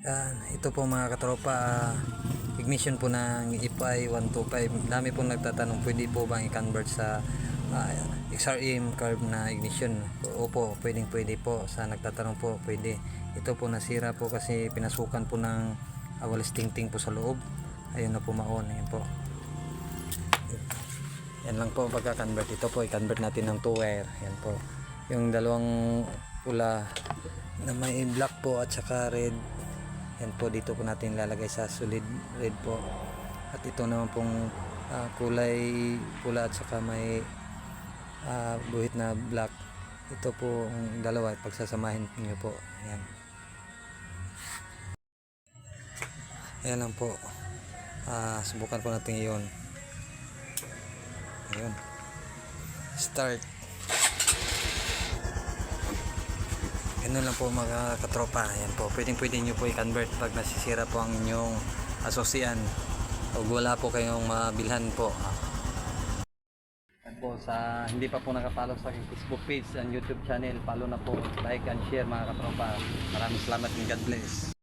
Yan, ito po mga katropa, ah, ignition po ng EPI 125. Dami po nagtatanong, pwede po bang i-convert sa ah, XRM curve na ignition? Opo, pwedeng pwede po. Sa nagtatanong po, pwede. Ito po nasira po kasi pinasukan po ng uh, walis tingting po sa loob. Ayun na po maon. Ayan po. Yan lang po pagka-convert. Ito po, i-convert natin ng 2 wire. Yan po. Yung dalawang pula na may black po at saka red. Yan po, dito po natin lalagay sa solid red po. At ito naman pong ah, kulay pula at saka may ah, buhit na black. Ito po ang dalawa, pagsasamahin niyo po. Yan. Ayan lang po. Ah, subukan po natin iyon. Ayun. Start. Ganun lang po mga katropa. Ayan po. Pwedeng pwede nyo po i-convert pag nasisira po ang inyong asosyan. O wala po kayong mabilhan po. At po sa hindi pa po nakapalo sa aking Facebook page and YouTube channel, follow na po, like and share mga katropa. Maraming salamat and God bless.